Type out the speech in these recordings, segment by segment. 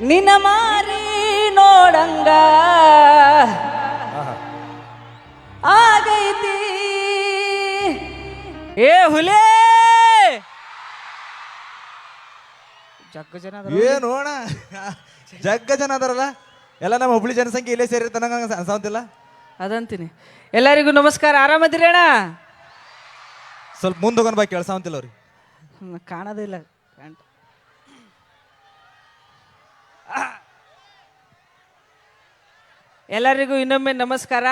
ನಿನ್ನ ಮಾರಿ ನೋಡಂಗ. ಆಗೈತಿ. ಏ ಹುಲೇ! ಜಗ್ಗ ಜನ. ಏನು ಅಣ್ಣ? ಜಗ್ಗ ಜನ ಅದಾರಲ್ಲ? ಎಲ್ಲ ನಮ್ಮ ಹುಬ್ಳಿ ಜನಸಂಖ್ಯೆ ಇಲ್ಲೇ ಸೇರಿರ್ತಾನ ಅನ್ಸಾವಂತಿಲ್ಲ ಅದಂತೀನಿ. ಎಲ್ಲರಿಗೂ ನಮಸ್ಕಾರ. ಆರಾಮದಿರಿ ಅಣ್ಣ? ಸ್ವಲ್ಪ ಮುಂದೆ ಹೋಗೋಣ ಬಾ ಕೇಳ್ಸಾವಂತಿಲ್ಲ ಅವ್ರಿ ಕಾಣೋದಿಲ್ಲ ಕಾಣ್ತ ಎಲ್ಲರಿಗೂ ಇನ್ನೊಮ್ಮೆ ನಮಸ್ಕಾರ.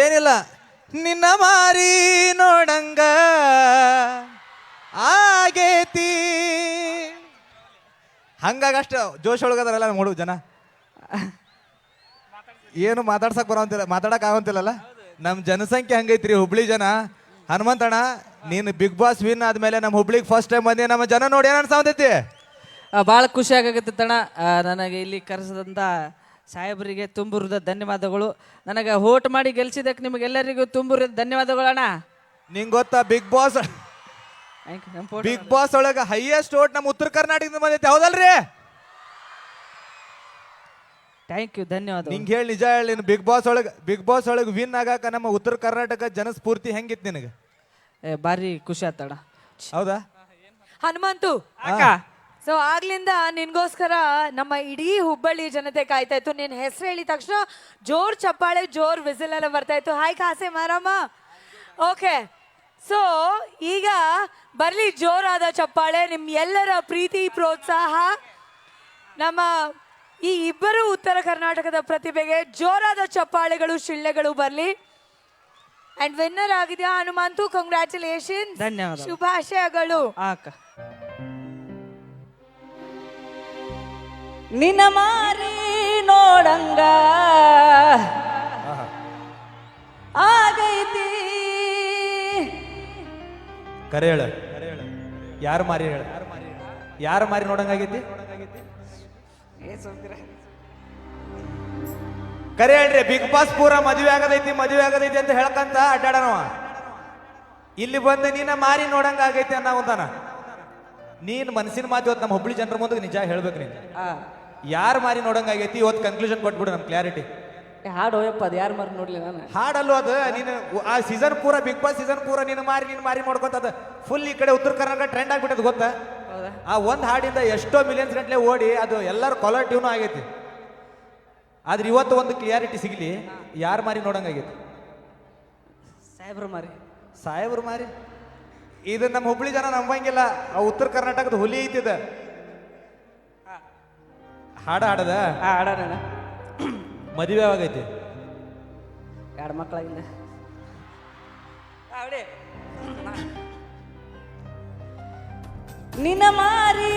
ಏನಿಲ್ಲ, ನಿನ್ನ ಮಾರಿ ನೋಡಂಗ. ಆಗೇತಿ. ಹಂಗಾಗಿ ಅಷ್ಟು ಜೋಶ್ ಒಳಗದಾರಲ್ಲ ಹುಡುಗ ಜನ? ಏನು ಮಾತಾಡ್ಸಕ್ ಬರೋಂತಿಲ್ಲ ಮಾತಾಡಕ್ ಆಗಂತಿಲ್ಲಲ್ಲ? ನಮ್ಮ ಜನಸಂಖ್ಯೆ ಹಂಗೈತ್ರಿ, ಹುಬ್ಳಿ ಜನ. ಹನುಮಂತಣ್ಣ ನೀನು ಬಿಗ್ ಬಾಸ್ ವಿನ್ ಆದ್ಮೇಲೆ ನಮ್ಮ ಹುಬ್ಳಿಗೆ ಫಸ್ಟ್ ಟೈಮ್ ಬಂದಿ ನಮ್ಮ ಜನ ನೋಡಿ ಏನ್ ಅನ್ಸಾವಂತೈತಿ ಆ, ಭಾಳ ಖುಷಿ ಆಗತ್ತಣ್ಣ ನನಗೆ ಇಲ್ಲಿ ಕರೆಸಿದಂಥ ಸಾಹೇಬರಿಗೆ ತುಂಬು ಹೃದಯ ಧನ್ಯವಾದಗಳು. ನನಗೆ ಹೋಟ್ ಮಾಡಿ ಗೆಲ್ಸಿದಕ್ಕೆ ನಿಮಗೆಲ್ಲರಿಗೂ ತುಂಬು ಹೃದಯ ಧನ್ಯವಾದಗಳು ಅಣ್ಣ. ನಿಂಗೆ ಗೊತ್ತಾ ಬಿಗ್ ಬಾಸ್. ನಮ್ಮ photo- ಬಿಗ್ ಬಾಸ್ ಒಳಗ ಹೈಯೆಸ್ಟ್ ಓಟ್ ನಮ್ಮ ಉತ್ತರ ಕರ್ನಾಟಕದಿಂದ ಬಂದೈತಿ ಹೌದಲ್ರಿ? ಥ್ಯಾಂಕ್ ಯು ಧನ್ಯವಾದ ನಿಂಗೆ ಹೇಳಿ ನಿಜ ಹೇಳಿ ಬಿಗ್ ಬಾಸ್ ಒಳಗೆ ಬಿಗ್ ಬಾಸ್ ಒಳಗೆ ವಿನ್ ಆಗಾಕ ನಮ್ಮ ಉತ್ತರ ಕರ್ನಾಟಕ ಜನಸ್ಫೂರ್ತಿ ಹೆಂಗಿತ್ತು ನಿನಗೆ? ಏ, ಭಾರಿ ಖುಷಿ ಆತಣ್ಣ ಹೌದಾ? ಹನುಮಂತು ಅಕ್ಕ. ಸೊ ಆಗ್ಲಿಂದ ನಿನ್ಗೋಸ್ಕರ ನಮ್ಮ ಇಡೀ ಹುಬ್ಬಳ್ಳಿ ಜನತೆ ಕಾಯ್ತಾ ಇತ್ತು. ನಿನ್ ಹೆಸರು ಹೇಳಿದ ತಕ್ಷಣ ಜೋರ್ ಚಪ್ಪಾಳೆ ಜೋರ್ ವಿಸಿಲ್ ಎಲ್ಲ ಬರ್ತಾ ಇತ್ತು. ಹಾಯ್ ಕಾಸೆ ಮಾರಮ್ಮ. ಓಕೆ ಸೊ ಈಗ ಬರ್ಲಿ ಜೋರಾದ ಚಪ್ಪಾಳೆ ನಿಮ್ ಎಲ್ಲರ ಪ್ರೀತಿ ಪ್ರೋತ್ಸಾಹ. ನಮ್ಮ ಈ ಇಬ್ಬರು ಉತ್ತರ ಕರ್ನಾಟಕದ ಪ್ರತಿಭೆಗೆ ಜೋರಾದ ಚಪ್ಪಾಳೆಗಳು ಶಿಳ್ಳೆಗಳು ಬರ್ಲಿ. ಅಂಡ್ ವಿನ್ನರ್ ಆಗಿದ್ಯಾ ಹನುಮಂತು ಕಂಗ್ರ್ಯಾಚುಲೇಷನ್ ಧನ್ಯವಾದ ಶುಭಾಶಯಗಳು. ಆಕ. ನಿನ್ನ ಮಾರಿ ನೋಡಂಗ. ಆಗೈತಿ. ಕರೆ ಹೇಳ. ಯಾರು ಮಾರಿ ಹೇಳ? ಯಾರು ಮಾರಿ ನೋಡಂಗಾಗೈತಿ? ಕರೆ ಹೇಳ್ರಿ ಬಿಗ್ ಬಾಸ್ ಪೂರ ಮದುವೆ ಆಗದೈತಿ ಮದುವೆ ಆಗದೈತಿ ಅಂತ ಹೇಳ್ಕಂತ ಅಡ್ಡಾಡನವ ಇಲ್ಲಿ ಬಂದು ನೀನ ಮಾರಿ ನೋಡಂಗ ಆಗೈತಿ ಅನ್ನವಂತಾನ ನೀನ್ ಮನಸ್ಸಿನ ಮಾತು ಇವತ್ತು ನಮ್ಮ ಹುಬ್ಳಿ ಜನರ ಮುಂದೆ ನಿಜ ಹೇಳ್ಬೇಕು ನೀನು. ಯಾರು ಮಾರಿ ನೋಡಂಗಾಗೈತಿ ಇವತ್ತು ಕನ್ಕ್ಲೂಷನ್ ಕೊಟ್ಬಿಡು ನಮ್ ಕ್ಲಾರಿಟಿ ಹಾಡು ಹೋಯಪ್ಪ ಅದು ಯಾರು ಮಾರಿ ನೋಡ್ಲಿ ನಾನು? ಹಾಡಲ್ವ ಅದು ನೀನು ಆ ಸೀಸನ್ ಪೂರ ಬಿಗ್ ಬಾಸ್ ಸೀಸನ್ ಪೂರ ನೀನು ಮಾರಿ ನೀನು ಮಾರಿ ಮಾಡ್ಕೊತದ ಫುಲ್ ಈ ಕಡೆ ಉತ್ತರ ಕರ್ನಾಟಕ ಟ್ರೆಂಡ್ ಆಗ್ಬಿಟ್ಟದ ಗೊತ್ತಾ? ಆ ಒಂದು ಹಾಡಿಂದ ಎಷ್ಟೋ ಮಿಲಿಯನ್ಸ್ ಗಂಟ್ಲೆ ಓಡಿ ಅದು ಎಲ್ಲರೂ ಕಾಲರ್ ಟ್ಯೂನು ಆಗೈತಿ. ಆದ್ರೆ ಇವತ್ತು ಒಂದು ಕ್ಲಿಯಾರಿಟಿ ಸಿಗ್ಲಿ. ಯಾರು ಮಾರಿ ನೋಡಂಗಾಗೈತಿ ಸಾಹೇಬ್ರು ಮಾರಿ. ಸಾಹೇಬ್ರು ಮಾರಿ? ಇದು ನಮ್ಮ ಹುಬ್ಳಿ ಜನ ನಂಬಂಗಿಲ್ಲ. ಆ ಉತ್ತರ ಕರ್ನಾಟಕದ ಹುಲಿ ಐತಿದ ಹಾಡ ಹಾಡದ? ಆ ಹಾಡೋಣ ಮದುವೆ ಯಾವಾಗೈತಿ? ಎರಡು ಮಕ್ಕಳಾಗಿಲ್ಲ ನಿನ್ನ ಮಾರಿ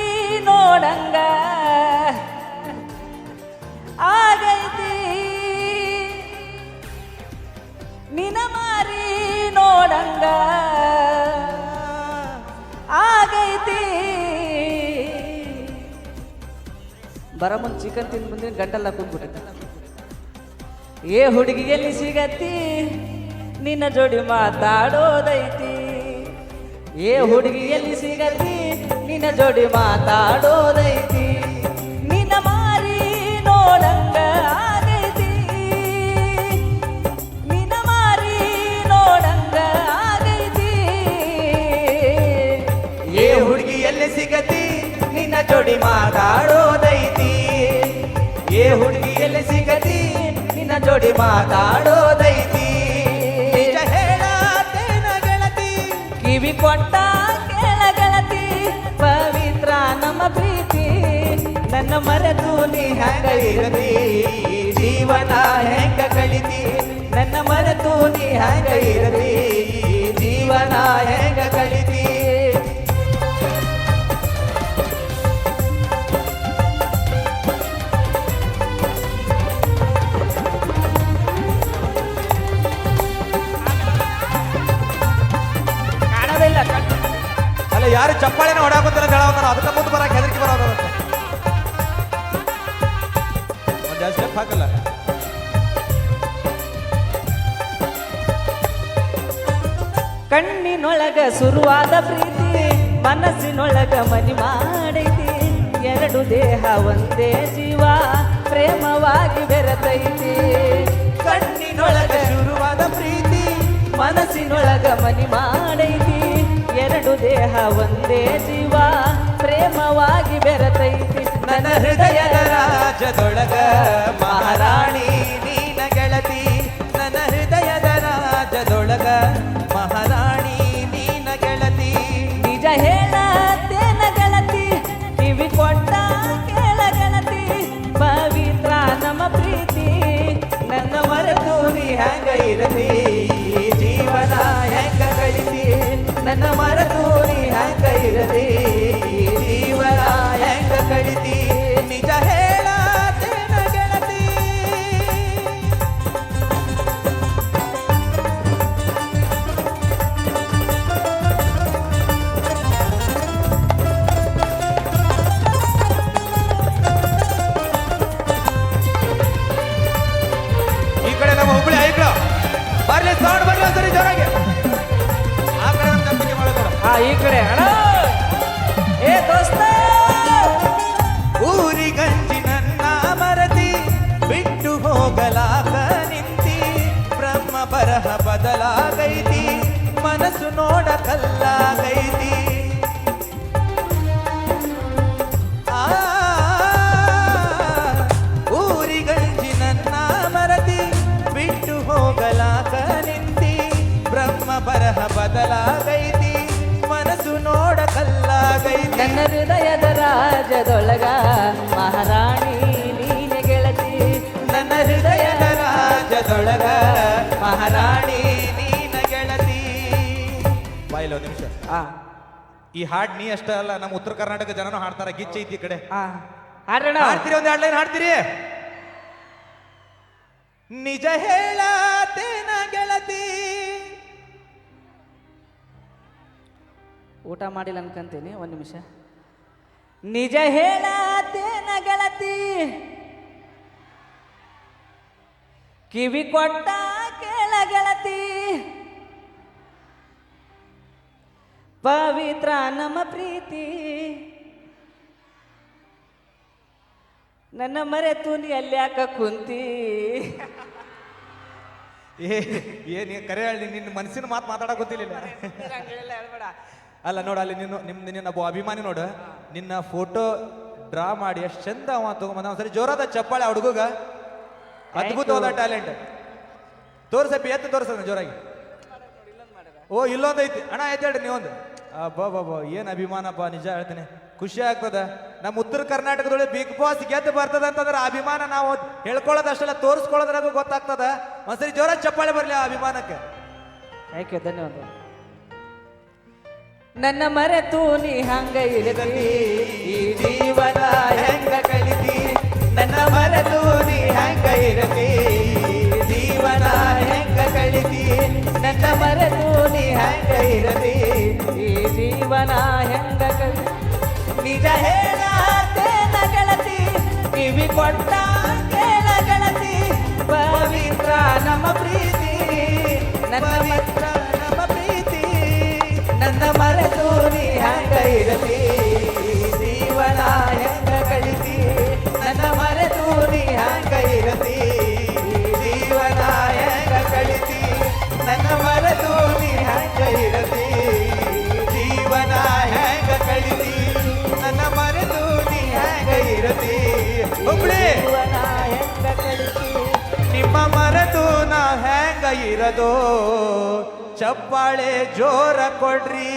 ನೋಡಂಗ ನೋಡಂಗ ಆಗೈತಿ. ಬರ ಮುಂದೆ ಚಿಕನ್ ತಿಂದು ಬಂದ್ರೆ ಗಂಟಲ್ಲ ಕೂತ್ಬಿಟ್ಟೆ ಏ ಹುಡುಗಿ, ಎಲ್ಲಿ ಸಿಗತ್ತಿ? ನಿನ್ನ ಜೋಡಿ ಮಾತಾಡೋದೈತಿ. ಏ ಹುಡುಗಿ, ಎಲ್ಲಿ ಸಿಗತ್ತಿ? ನಿನ್ನ ಜೋಡಿ ಮಾತಾಡೋದೈತಿ. ಎಲ್ಲಿ ಸಿಗತಿ? ನಿನ್ನ ಜೋಡಿ ಮಾತಾಡೋದೈತಿ. ಏ ಹುಡುಗಿ, ಎಲ್ಲಿ ಸಿಗತಿ? ನಿನ್ನ ಜೋಡಿ ಮಾತಾಡೋದೈತಿ. ಗೆಳತಿ. ಕಿವಿ ಕೊಟ್ಟ ಗೆಳತಿ. ಪವಿತ್ರ ನಮ್ಮ ಪ್ರೀತಿ. ನನ್ನ ಮರೆತು ನೀ ಹೆಂಗ ಜೀವನ ಹೆಂಗ ಕಳಿತಿ? ನನ್ನ ಮರೆತು ನೀ ಹೆಂಗ ಯಾರು ಚಪ್ಪಾಳೆನ ಹೊಡಾಕುತ್ತಾರ ಹೇಳೋದಾರ ಅದಕ್ಕೆ ಮುಂದೆ ಬರಕ್ಕೆ ಹೆದರಿಕೆ ಬರೋದಂತ ಒಂದು ಜಾಸ್ತಿ ಸ್ಟೆಪ್ ಹಾಕಲ್ಲ. ಕಣ್ಣಿನೊಳಗ ಶುರುವಾದ ಪ್ರೀತಿ ಮನಸ್ಸಿನೊಳಗ ಮನಿ ಮಾಡೈತಿ. ಎರಡು ದೇಹ ಒಂದೇ ಜೀವ ಪ್ರೇಮವಾಗಿ ಬೆರೆತೈತಿ. ಕಣ್ಣಿನೊಳಗ ಶುರುವಾದ ಪ್ರೀತಿ ಮನಸ್ಸಿನೊಳಗ ಮನಿ ಮಾಡೈತಿ. ದೇಹ ಒಂದೇ ಜೀವ ಪ್ರೇಮವಾಗಿ ಬೆರತೈತಿ. ನನ್ನ ಹೃದಯದ ರಾಜದೊಳಗ ಮಹಾರಾಣಿ ಈ ಕಡೆ ಅಣ್ಣ ಏ ದೋಸ್ತ ಊರಿಗಂಜಿ ನನ್ನ ಮರತಿ ಬಿಟ್ಟು ಹೋಗಲಾಗ ನಿಂತಿ ಬ್ರಹ್ಮ ಬರಹ ಬದಲಾಗೈತಿ ಮನಸ್ಸು ನೋಡ ಕಲ್ಲಾಗೈತಿ ಆ, ಊರಿಗಂಜಿ ನನ್ನ ಮರತಿ ಬಿಟ್ಟು ಹೋಗಲಾಗ ನಿಂತಿ ಬ್ರಹ್ಮ ಬರಹ ಬದಲಾಗೈತಿ ನನ್ನ ಹೃದಯದ ರಾಜದೊಳಗ ಮಹಾರಾಣಿ ನೀನೆ ಗೆಳತಿ. ನನ್ನ ಹೃದಯದ ರಾಜದೊಳಗ ಮಹಾರಾಣಿ ನೀನ ಗೆಳತಿ. ಬಾಯಿಲೋ ನಿಮಿಷ. ಆ. ಈ ಹಾಡ್ ನೀ ಅಷ್ಟೇ ಅಲ್ಲ ನಮ್ಮ ಉತ್ತರ ಕರ್ನಾಟಕ ಜನನು ಹಾಡ್ತಾರ ಗಿಚ್ಚ ಐತಿ ಈ ಕಡೆ. ಹಾಡೋಣ. ಹಾಡ್ತೀರಿ ಒಂದ್ ಲೈನ್ ಹಾಡ್ತೀರಿ? ನಿಜ ಹೇಳತೇನ ಗೆಳತಿ? ಊಟ ಮಾಡಿಲ್ಲ ಅನ್ಕಂತೀನಿ ಒಂದು ನಿಮಿಷ. ನಿಜ ಹೇಳತೇನ ಗೆಳತಿ ಕಿವಿ ಕೊಟ್ಟ ಕೇಳ ಗೆಳತಿ ಪವಿತ್ರ ನಮ್ಮ ಪ್ರೀತಿ. ನನ್ನ ಮರೆತು ನೀ ಅಲ್ಲಿ ಯಾಕ ಕುಂತಿ? ಏ ಏನ್ ನೀ ಕರೆ ಹೇಳಿ ನಿನ್ನ ಮನಸ್ಸಿನ ಮಾತು ಮಾತಾಡಕ್ ಗೊತ್ತಿಲ್ಲ. ಅಲ್ಲ ನೋಡ ಅಲ್ಲಿ ನೀನು ನಿಮ್ ನಿನ್ನ ಒಬ್ಬ ಅಭಿಮಾನಿ ನೋಡು. ನಿನ್ನ ಫೋಟೋ ಡ್ರಾ ಮಾಡಿ ಎಷ್ಟು ಚಂದ ಅವ ತಗೊಂಬಂದ. ಒಂದ್ಸರಿ ಜೋರಾದ ಚಪ್ಪಾಳೆ ಆ ಹುಡುಗ ಅದ್ಭುತವಾದ ಟ್ಯಾಲೆಂಟ್ ತೋರ್ಸಪ್ಪಿ ಎತ್ತು ತೋರ್ಸದ ಜೋರಾಗಿ. ಓ ಇಲ್ಲೊಂದು ಐತಿ. ಅಣ್ಣ ಐತಿ ಹೇಳ್ರಿ ನೀವೊಂದು. ಬಾ ಬಾ ಬಾ ಏನ್ ಅಭಿಮಾನಪ್ಪ ನಿಜ ಹೇಳ್ತೀನಿ. ಖುಷಿ ಆಗ್ತದ. ನಮ್ಮ ಉತ್ತರ ಕರ್ನಾಟಕದೊಳಗೆ ಬಿಗ್ ಬಾಸ್ ಗೆದ್ದು ಬರ್ತದ ಅಂತಂದ್ರೆ ಅಭಿಮಾನ ನಾವು ಹೇಳ್ಕೊಳ್ಳೋದಷ್ಟೆಲ್ಲ ತೋರಿಸ್ಕೊಳ್ಳೋದ್ರಾಗ ಗೊತ್ತಾಗ್ತದ. ಒಂದ್ಸರಿ ಜೋರ ಚಪ್ಪಾಳೆ ಬರ್ಲಿ ಆ ಅಭಿಮಾನಕ್ಕೆ. ಥ್ಯಾಂಕ್ ಯು ಧನ್ಯವಾದ ನನ್ನ ಮರೆತು ನೀ ಹಂಗ ಇರದಿ ಈ ಜೀವನ ಹೆಂಗ ಕಲಿತಿ ನನ್ನ ಮರೆತು ನೀ ಹಂಗ ಇರತಿ ಜೀವನ ಹೆಂಗ ಕಲಿತಿ ನನ್ನ ಮರೆತು ನೀ ಹಂಗ ಇರತಿ ಈ ಜೀವನ ಹೆಂಗ ಕಲಿ ನಿಜ ಹೇಳ ಗೆಳತಿ. ಕಿವಿ ಕೊಟ್ಟ ಕೇಳ ಗೆಳತಿ. ಪವಿತ್ರ ನಮ್ಮ ಪ್ರೀತಿ. ನನ್ನ ಮರೆತು ನೀ ಹಂಗ ಇರಲಿ ಜೀವನ ಹೆಂಗ ಕಳಿತಿ ನನ್ನ ಮರೆತು ನೀ ಹೆಂಗ ಇರತಿ ಜೀವನ ಹೆಂಗ ಕಳಿತಿ ನನ್ನ ಮರೆತು ನೀ ಹೆಂಗ ಇರತಿ ಜೀವನ ಹೆಂಗ ಕಳಿತಿ ನನ್ನ ಮರೆತು ನೀ ಹೆಂಗ ಇರತಿ ಹುಬ್ಳಿ ಜೀವನ ಹೆಂಗ ಕಳಿಸಿ ನಿಮ್ಮ ಮರೆತು ನಾ ಹೆಂಗ ಇರದೋ ಚಪ್ಪಾಳೆ ಜೋರ ಕೊಡ್ರಿ.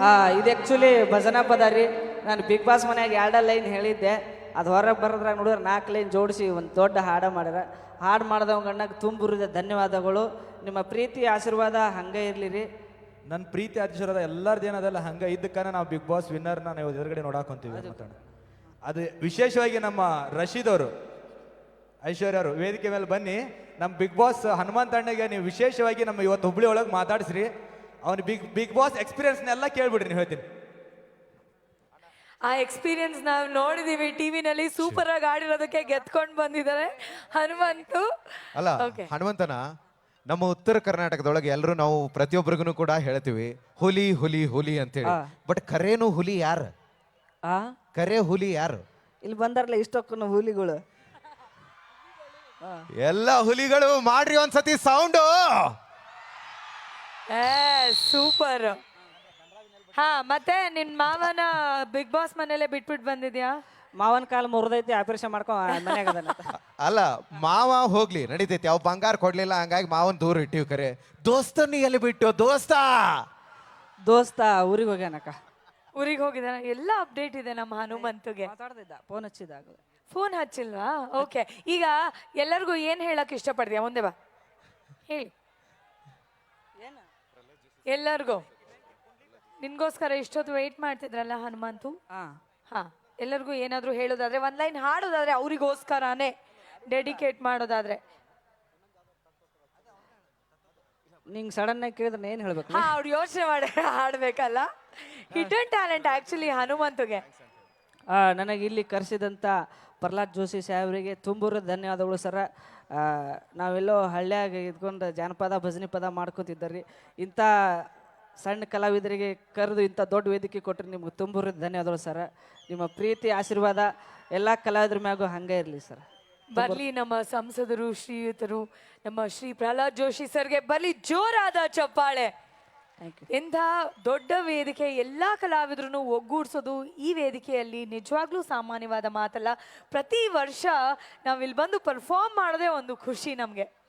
ಆ ಇದು ಆ್ಯಕ್ಚುಲಿ ಭಜನಾ ಪದ ರೀ. ನಾನು ಬಿಗ್ ಬಾಸ್ ಮನ್ಯಾಗ ಎರಡ ಲೈನ್ ಹೇಳಿದ್ದೆ. ಅದು ಹೊರಗೆ ಬರೋದ್ರಾಗ ನೋಡಿದ್ರೆ ನಾಲ್ಕು ಲೈನ್ ಜೋಡಿಸಿ ಒಂದು ದೊಡ್ಡ ಹಾಡ ಮಾಡ್ಯಾರ. ಹಾಡು ಮಾಡಿದವಂಗಣ್ಣಗೆ ತುಂಬುರಿದ ಧನ್ಯವಾದಗಳು. ನಿಮ್ಮ ಪ್ರೀತಿ ಆಶೀರ್ವಾದ ಹಂಗೆ ಇರಲಿ ರೀ. ನನ್ನ ಪ್ರೀತಿ ಆಶೀರ್ವಾದ ಎಲ್ಲರದ್ದು ಏನದಲ್ಲ ಹಂಗೆ ಇದ್ದಕ್ಕನ ನಾವು ಬಿಗ್ ಬಾಸ್ ವಿನ್ನರ್ನ ನಾವು ಎದುರುಗಡೆ ನೋಡಾಕೊಂತೀವಿ ಅದು ವಿಶೇಷವಾಗಿ ನಮ್ಮ ರಶೀದ್ ಅವರು. ಐಶ್ವರ್ಯ ಅವರು ವೇದಿಕೆ ಮೇಲೆ ಬನ್ನಿ. ನಮ್ಮ ಬಿಗ್ ಬಾಸ್ ಹನುಮಂತ ಅಣ್ಣಗೆ ನೀವು ವಿಶೇಷವಾಗಿ ನಮ್ಮ ಇವತ್ತು ಹುಬ್ಳಿ ಒಳಗೆ ಮಾತಾಡಿಸ್ರಿ. ಅವ್ನು ಬಿಗ್ ಬಿಗ್ ಬಾಸ್ ಎಕ್ಸ್ಪೀರಿಯನ್ಸ್ನೆಲ್ಲ ಕೇಳ್ಬಿಡ್ರಿ ನೀವು ಹೇಳ್ತೀನಿ. ಆ ಎಕ್ಸ್ಪೀರಿಯನ್ಸ್ ನಾವು ನೋಡಿದೀವಿ ಟಿವಿನಲ್ಲಿ ಸೂಪರ್ ಆಗಿ ಆಡಿರೋದಕ್ಕೆ ಗೆದ್ಕೊಂಡು ಬಂದಿದ್ದಾರೆ ಹನುಮಂತು. ಅಲ್ಲ Okay. ಹನುಮಂತನ ನಮ್ಮ ಉತ್ತರ ಕರ್ನಾಟಕದೊಳಗೆ ಎಲ್ಲರೂ ನಾವು ಪ್ರತಿಯೊಬ್ಬರಿಗೂ ಕೂಡ ಹೇಳ್ತೀವಿ ಹುಲಿ ಹುಲಿ ಹುಲಿ ಅಂತೇಳಿ. ಬಟ್ ಕರೇನು ಹುಲಿ ಯಾರು? ಆ? ಕರೆ ಹುಲಿ ಯಾರು? ಇಲ್ಲಿ ಬಂದಾರಲ್ಲ ಇಷ್ಟೊಕ್ಕೂ ಹುಲಿಗಳು. ಎಲ್ಲ ಹುಲಿಗಳು ಮಾಡ್ರಿ ಒಂದ್ಸತಿ ಸೌಂಡು ಏ ಸೂಪರ್ ಹಾ ಮತ್ತೆ ನಿನ್ ಮಾವನ ಬಿಗ್ ಬಾಸ್ ಮನೇಲೆ ಬಿಟ್ಬಿಟ್ಟು ಬಂದಿದ್ಯಾ? ಮಾವನ ಕಾಲು ಮುರಿದೈತಿ ಆಪರೇಷನ್ ಮಾಡ್ಕೊ ಮನ್ಯಾಗ ಅದಾನಂತ ಅಲ್ಲ ಮಾವ ಹೋಗ್ಲಿ ನಡೀತೈತಿ ಅವ್ ಬಂಗಾರ ಕೊಡ್ಲಿಲ್ಲ ಹಂಗಾಗಿ ಮಾವನ್ ದೂರ ಇಟ್ಟಿವ್ ಕರೆ. ದೋಸ್ತ ನೀ ಎಲ್ಲಿ ಬಿಟ್ಟು ದೋಸ್ತ? ದೋಸ್ತ ಊರಿಗೆ ಹೋಗ್ಯಾನಕ್ಕ. ಊರಿಗೆ ಹೋಗಿದ್ದಾನ? ಎಲ್ಲ ಅಪ್ಡೇಟ್ ಇದೆ ನಮ್ಮ ಹನುಮಂತುಗೆ. ಮಾತಾಡ್ತಿದ್ದ ಫೋನ್ ಹಚ್ಚಿದಾಗ ಫೋನ್ ಹಚ್ಚಿಲ್ವಾ? ಓಕೆ ಈಗ ಎಲ್ಲರಿಗೂ ಏನ್ ಹೇಳಕ್ ಇಷ್ಟಪಡ್ತೀಯಾ? ಮುಂದೆ ಬಾ. ಹೇಳಿ. ಎಲ್ಲರಿಗೂ. ನಿನ್ಗೋಸ್ಕರ ಇಷ್ಟೊತ್ತು ವೆಯ್ಟ್ ಮಾಡ್ತಿದ್ರಲ್ಲ ಹನುಮಂತು? ಹಾ. ಹಾ. ಎಲ್ಲರಿಗೂ ಏನಾದ್ರೂ ಹೇಳೋದಾದ್ರೆ ಒಂದು ಲೈನ್ ಹಾಡೋದಾದ್ರೆ ಅವರಿಗೋಸ್ಕರನೇ ಡೆಡಿಕೇಟ್ ಮಾಡೋದಾದ್ರೆ. ನಿಂಗ್ ಸಡನ್ ಆಗಿ ಕೇಳಿದ್ರೆ ಏನು ಹೇಳ್ಬೇಕು? ಹಾ ಅವ್ರು ಯೋಚನೆ ಮಾಡಿ ಹಾಡ್ಬೇಕಲ್ಲ. ಹಿಡನ್ ಟ್ಯಾಲೆಂಟ್ ಆಕ್ಚುಲಿ ಹನುಮಂತುಗೆ. ನನಗೆ ಇಲ್ಲಿ ಕರೆಸಿದಂಥ ಪ್ರಹ್ಲಾದ್ ಜೋಶಿ ಸಾಹೇಬರಿಗೆ ತುಂಬೂರ ಧನ್ಯವಾದಗಳು ಸರ. ನಾವೆಲ್ಲೋ ಹಳ್ಳಿಯಾಗ ಇದ್ಕೊಂಡು ಜಾನಪದ, ಭಜನೆ ಪದ ಮಾಡ್ಕೊತಿದ್ದರಿ. ಇಂಥ ಸಣ್ಣ ಕಲಾವಿದರಿಗೆ ಕರೆದು ಇಂಥ ದೊಡ್ಡ ವೇದಿಕೆ ಕೊಟ್ಟರೆ ನಿಮ್ಗೆ ತುಂಬೂರ ಧನ್ಯವಾದಗಳು ಸರ. ನಿಮ್ಮ ಪ್ರೀತಿ, ಆಶೀರ್ವಾದ ಎಲ್ಲ ಕಲಾವಿದ್ರ ಮ್ಯಾಗೂ ಹಂಗೆ ಇರಲಿ ಸರ್. ಬರ್ಲಿ ನಮ್ಮ ಸಂಸದರು, ಶ್ರೀಯುತರು, ನಮ್ಮ ಶ್ರೀ ಪ್ರಹ್ಲಾದ್ ಜೋಶಿ ಸರ್ಗೆ ಬರ್ಲಿ ಜೋರಾದ ಚಪ್ಪಾಳೆ. ಇಂಥ ದೊಡ್ಡ ವೇದಿಕೆ ಎಲ್ಲಾ ಕಲಾವಿದರನ್ನು ಒಗ್ಗೂಡಿಸೋದು ಈ ವೇದಿಕೆಯಲ್ಲಿ ನಿಜವಾಗ್ಲೂ ಸಾಮಾನ್ಯವಾದ ಮಾತಲ್ಲ. ಪ್ರತಿ ವರ್ಷ ನಾವಿಲ್ಲಿ ಬಂದು ಪರ್ಫಾರ್ಮ್ ಮಾಡೋದೇ ಒಂದು ಖುಷಿ ನಮಗೆ.